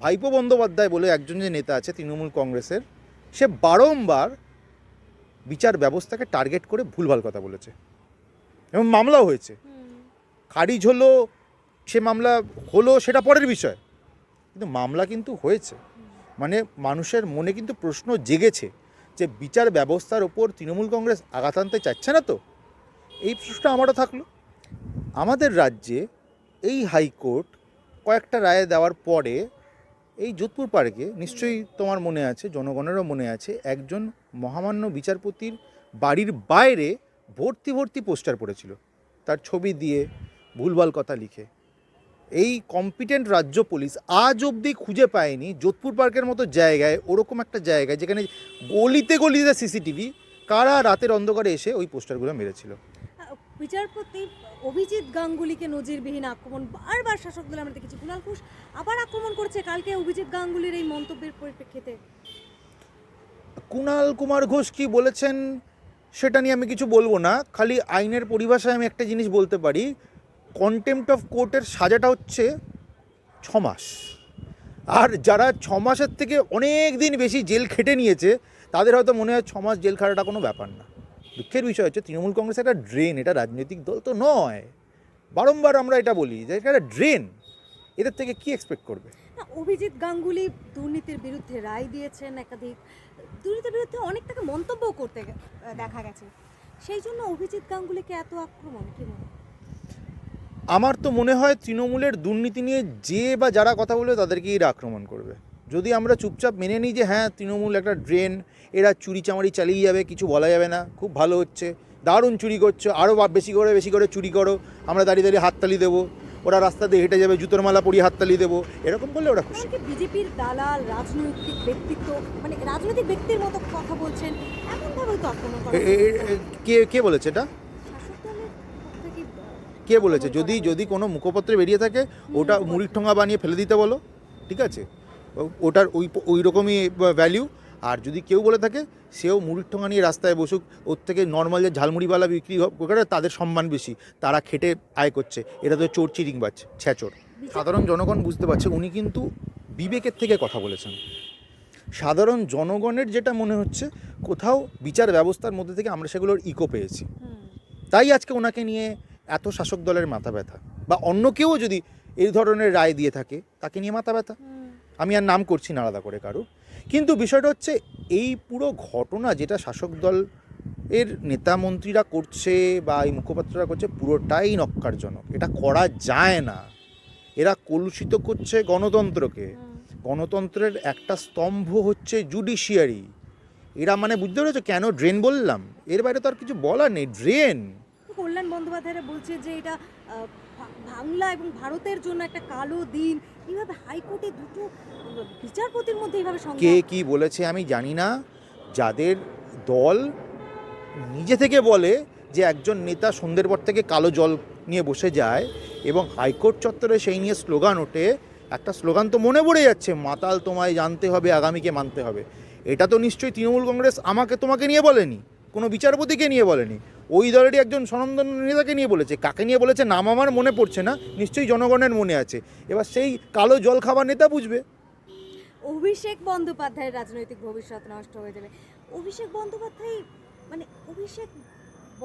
ভাইপো বন্দ্যোপাধ্যায় বলে একজন যে নেতা আছে তৃণমূল কংগ্রেসের, সে বারংবার বিচার ব্যবস্থাকে টার্গেট করে ভুলভাল কথা বলেছে। এবং মামলাও হয়েছে। খারিজ হলো, সে মামলা হলো সেটা পরের বিষয়। কিন্তু মামলা কিন্তু হয়েছে। মানে মানুষের মনে কিন্তু প্রশ্ন জেগেছে যে বিচার ব্যবস্থার ওপর তৃণমূল কংগ্রেস আঘাত আনতে চাচ্ছে না তো? এই প্রশ্নটা আমারও থাকল। আমাদের রাজ্যে এই হাইকোর্ট কয়েকটা রায় দেওয়ার পরে এই যোধপুর পার্কে নিশ্চয়ই তোমার মনে আছে, জনগণেরও মনে আছে, একজন মহামান্য বিচারপতির বাড়ির বাইরে ভর্তি ভর্তি পোস্টার পড়েছিল। তার ছবি দিয়ে ভুলভাল কথা লিখে। এই কম্পিটেন্ট রাজ্য পুলিশ আজ অবধি খুঁজে পায়নি যোধপুর পার্কের মতো জায়গায়, ওরকম একটা জায়গায় যেখানে গলিতে গলিতে সিসিটিভি কারা রাতের অন্ধকারে এসে ওই পোস্টারগুলো মেরেছিল। বিচারপতি অভিজিৎ গাঙ্গুলিকে নজিরবিহীন আক্রমণ। বারবার শাসক দল আমরা দেখেছি। কুণাল ঘোষ আবার আক্রমণ করছে। কালকে অভিজিৎ গাঙ্গুলির এই মন্তব্যের পরিপ্রেক্ষিতে। কুণাল কুমার ঘোষ কি বলেছেন সেটা নিয়ে আমি কিছু বলব না। খালি আইনের পরিভাষায় আমি একটা জিনিস বলতে পারি। কন্টেম্পট অফ কোর্টের সাজাটা হচ্ছে ছ মাস। আর যারা ছ মাসের থেকে অনেক দিন বেশি জেল খেটে নিয়েছে, তাদের হয়তো মনে হয় ছ মাস জেল খাটাটা কোনো ব্যাপার না। দুঃখের বিষয় হচ্ছে তৃণমূল কংগ্রেস একটা ড্রেন এটা রাজনৈতিক দল তো নয়। বারংবার আমরা এটা বলি যে এটা একটা ড্রেন এদের থেকে কি এক্সপেক্ট করবে? অভিজিৎ গাঙ্গুলি দুর্নীতির বিরুদ্ধে রায় দিয়েছেন একাধিক দুর্নীতির বিরুদ্ধে অনেক টাকা মন্তব্য করতে দেখা গেছে। সেই জন্য অভিজিৎ গাঙ্গুলিকে এত আক্রমণ কি আমার তো মনে হয় তৃণমূলের দুর্নীতি নিয়ে যে বা যারা কথা বলবে তাদেরকেই এরা আক্রমণ করবে। যদি আমরা চুপচাপ মেনে নিই যে হ্যাঁ তৃণমূল একটা ড্রেন এরা চুরি চামারি চালিয়ে যাবে কিছু বলা যাবে না খুব ভালো হচ্ছে। দারুণ চুরি করছ আরও বেশি করে বেশি করে চুরি করো আমরা দাঁড়িয়ে দাঁড়িয়ে হাততালি দেবো। ওরা রাস্তা দিয়ে হেঁটে যাবে জুতোর মালা পরিয়ে হাততালি দেবো। এরকম করলে ওরা খুশি। বিজেপির দালাল রাজনৈতিক ব্যক্তিত্ব মানে রাজনৈতিক ব্যক্তির মতো কথা বলছেন কে কে বলেছে এটা? কে বলেছে? যদি যদি কোনো মুখপত্রে বেরিয়ে থাকে ওটা মুড়ির ঠোঙা বানিয়ে ফেলে দিতে বলো ঠিক আছে? ওটার ওই ওই রকমই ভ্যালিউ আর যদি কেউ বলে থাকে, সেও মুড়ির ঠোঙা নিয়ে রাস্তায় বসুক, ওর থেকে নর্মাল যে ঝালমুড়িওয়ালা বিক্রি করে তাদের সম্মান বেশি। তারা খেটে আয় করছে। এটা তো চোর চিরিং বাচ্ছে ছ্যাচোর সাধারণ জনগণ বুঝতে পারছে, উনি কিন্তু বিবেকের থেকে কথা বলেছেন। সাধারণ জনগণের যেটা মনে হচ্ছে, কোথাও বিচার ব্যবস্থার মধ্যে থেকে আমরা সেগুলোর ইকো পেয়েছি। তাই আজকে ওনাকে নিয়ে এত শাসক দলের মাথা ব্যথা। বা অন্য কেউ যদি এই ধরনের রায় দিয়ে থাকে, তাকে নিয়ে মাথা ব্যথা। আমি আর নাম করছি না আলাদা করে কারও কিন্তু বিষয়টা হচ্ছে এই পুরো ঘটনা যেটা শাসক দল এর নেতা মন্ত্রীরা করছে বা এই মুখপাত্ররা করছে পুরোটাই নক্কারজনক। এটা করা যায় না। এরা কলুষিত করছে গণতন্ত্রকে। গণতন্ত্রের একটা স্তম্ভ হচ্ছে জুডিশিয়ারি। এরা মানে বুঝতে পেরেছ? কেন ড্রেন বললাম? এর বাইরে তো আর কিছু বলার নেই। ড্রেন! কল্যাণ বন্দ্যোপাধ্যায়রা বলছে যে এটা বাংলা এবং ভারতের জন্য একটা কালো দিন এইভাবে হাইকোর্টে দুটো বিচারপতির মধ্যে এইভাবে কে কি বলেছে আমি জানি না। যাদের দল নিজে থেকে বলে যে একজন নেতা সন্ধ্যের পর থেকে কালো জল নিয়ে বসে যায় এবং হাইকোর্ট চত্বরে সেই নিয়ে স্লোগান ওঠে, একটা স্লোগান তো মনে পড়ে যাচ্ছে, মাতাল তোমায় জানতে হবে, আগামীকে মানতে হবে। এটা তো নিশ্চয়ই তৃণমূল কংগ্রেস আমাকে তোমাকে নিয়ে বলেনি। কোনো বিচারপতিকে নিয়ে বলেনি। ওই দলেরই একজন সনন্দন নেতাকে নিয়ে বলেছে। কাকে নিয়ে বলেছে নাম আমার মনে পড়ছে না, নিশ্চয়ই জনগণের মনে আছে। এবার সেই কালো জল খাবার নেতা বুঝবে। অভিষেক বন্দ্যোপাধ্যায়ের রাজনৈতিক ভবিষ্যৎ নষ্ট হয়ে যাবে। অভিষেক বন্দ্যোপাধ্যায় মানে অভিষেক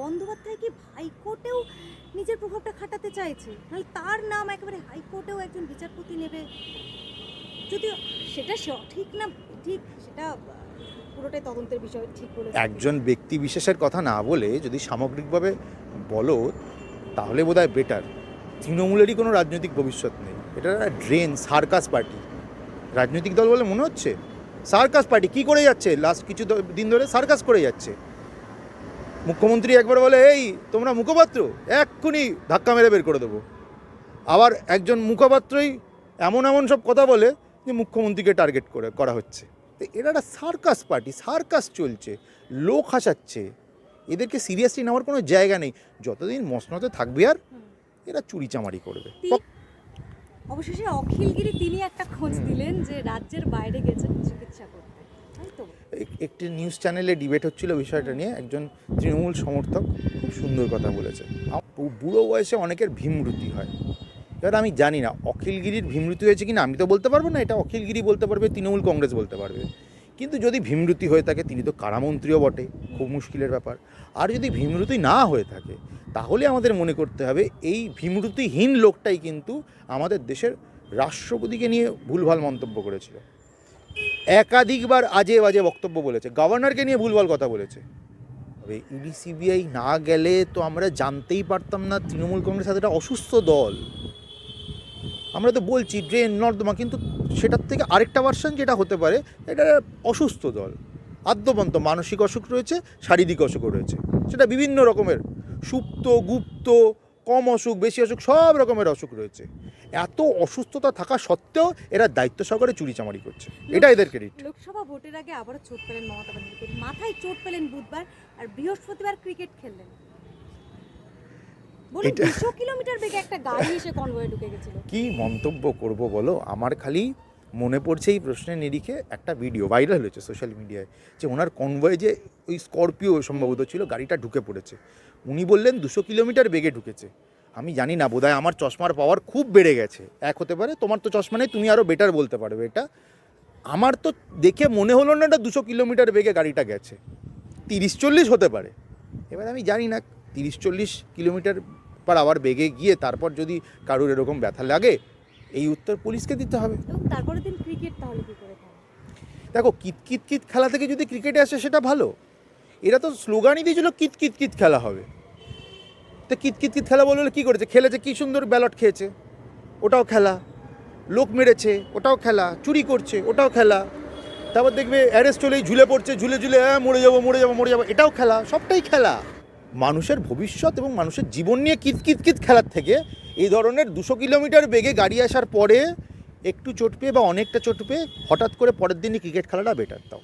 বন্দ্যোপাধ্যায় কি হাইকোর্টেও নিজের প্রভাবটা খাটাতে চাইছে? নাহলে তার নাম একেবারে হাইকোর্টেও একজন বিচারপতি নেবে। যদিও সেটা সঠিক না, ঠিক সেটা একজন ব্যক্তি বিশেষের কথা না বলে যদি সামগ্রিকভাবে বলো, তাহলে বোধহয় বেটার তৃণমূলেরই কোনো রাজনৈতিক ভবিষ্যৎ নেই। এটা ড্রেন সার্কাস পার্টি রাজনৈতিক দল বলে মনে হচ্ছে? সার্কাস পার্টি কি করে যাচ্ছে? লাস্ট কিছু দিন ধরে সার্কাস করে যাচ্ছে। মুখ্যমন্ত্রী একবার বলে, এই, তোমরা মুখপাত্র, এক্ষুনি ধাক্কা মেরে বের করে দেবো। আবার একজন মুখপাত্রই এমন এমন সব কথা বলে যে মুখ্যমন্ত্রীকে টার্গেট করে, করা হচ্ছে। তো এরা একটা সার্কাস পার্টি সার্কাস চলছে লোক হাসাচ্ছে। এদেরকে সিরিয়াসলি নেওয়ার কোনো জায়গা নেই। যতদিন মসনতে থাকবে আর এরা চুরি চামারি করবে অবশেষে অখিলগিরি তিনি একটা খোঁজ দিলেন যে রাজ্যের বাইরে গেছেন চিকিৎসা করতে। একটি নিউজ চ্যানেলে ডিবেট হচ্ছিল বিষয়টা নিয়ে। একজন তৃণমূল সমর্থক খুব সুন্দর কথা বলেছে। বুড়ো বয়সে অনেকের ভীমরুতি হয়। এবার আমি জানি না, অখিলগিরির ভীমরুতি হয়েছে কিনা, আমি তো বলতে পারব না, এটা অখিলগিরি বলতে পারবে, তৃণমূল কংগ্রেস বলতে পারবে। কিন্তু যদি ভীমরুতি হয়ে থাকে, তিনি তো কারামন্ত্রীও বটে, খুব মুশকিলের ব্যাপার। আর যদি ভীমরুতি না হয়ে থাকে, তাহলে আমাদের মনে করতে হবে, এই ভীমরুতিহীন লোকটাই কিন্তু আমাদের দেশের রাষ্ট্রপতিকে নিয়ে ভুলভাল মন্তব্য করেছিল। একাধিকবার আজে বাজে বক্তব্য বলেছে, গভর্নরকে নিয়ে ভুলভাল কথা বলেছে। তবে ইডি, সিবিআই না গেলে তো আমরা জানতেই পারতাম না তৃণমূল কংগ্রেস এতটা অসুস্থ দল। আমরা তো বলছি ড্রেন নর্দমা কিন্তু সেটার থেকে আরেকটা ভার্সন যেটা হতে পারে এটা অসুস্থ দল আদ্যবন্ত মানসিক অসুখ রয়েছে শারীরিক অসুখও রয়েছে। সেটা বিভিন্ন রকমের সুপ্ত গুপ্ত কম অসুখ বেশি অসুখ সব রকমের অসুখ রয়েছে। এত অসুস্থতা থাকা সত্ত্বেও এরা দায়িত্ব সহকারে চুরিচামারি করছে। এটা এদের ক্রেডিট লোকসভা ভোটের আগে আবারও চোট পেলেন মমতা ব্যানার্জি। মাথায় চোট পেলেন বুধবার আর বৃহস্পতিবার ক্রিকেট খেললেন। কিলোমিটার বেগে একটা গাড়ি এসে কনভয়ে ঢুকে গেছিল। কি মন্তব্য করব বলো? আমার খালি মনে পড়ছে এই প্রশ্নের নিরিখে একটা ভিডিও ভাইরাল হয়েছে সোশ্যাল মিডিয়ায় যে ওনার কনভয়ে যে ওই স্করপিও সম্ভবত ছিল গাড়িটা ঢুকে পড়েছে। উনি বললেন দুশো কিলোমিটার বেগে ঢুকেছে। আমি জানি না বোধহয় আমার চশমার পাওয়ার খুব বেড়ে গেছে। এক হতে পারে তোমার তো চশমা নেই তুমি আরও বেটার বলতে পারবে। এটা আমার তো দেখে মনে হলো না এটা দুশো কিলোমিটার বেগে গাড়িটা গেছে। তিরিশ চল্লিশ হতে পারে। এবার আমি জানি না তিরিশ চল্লিশ কিলোমিটার পার আবার বেগে গিয়ে তারপর যদি কারুর এরকম ব্যথা লাগে এই উত্তর পুলিশকে দিতে হবে। তারপরে দিন ক্রিকেট তাহলে কি করে দেখো কিত কিত কিত খেলা থেকে যদি ক্রিকেটে আসে সেটা ভালো। এরা তো স্লোগানই দিয়েছিল কিত কিত কিত খেলা হবে। তো কিত কিত কিত খেলা বললে কী করেছে? খেলেছে কী সুন্দর ব্যালট খেয়েছে। ওটাও খেলা। লোক মেরেছে ওটাও খেলা। চুরি করছে ওটাও খেলা। তারপর দেখবে অ্যারেস্ট হলেই ঝুলে পড়ছে ঝুলে ঝুলে হ্যাঁ মরে যাব মরে যাব মরে যাব। এটাও খেলা সবটাই খেলা। মানুষের ভবিষ্যৎ এবং মানুষের জীবন নিয়ে কিত কিত কিত খেলার থেকে এই ধরনের দুশো কিলোমিটার বেগে গাড়ি আসার পরে একটু চোট পেয়ে বা অনেকটা চোট পেয়ে হঠাৎ করে পরের দিনই ক্রিকেট খেলাটা বেটার তাও।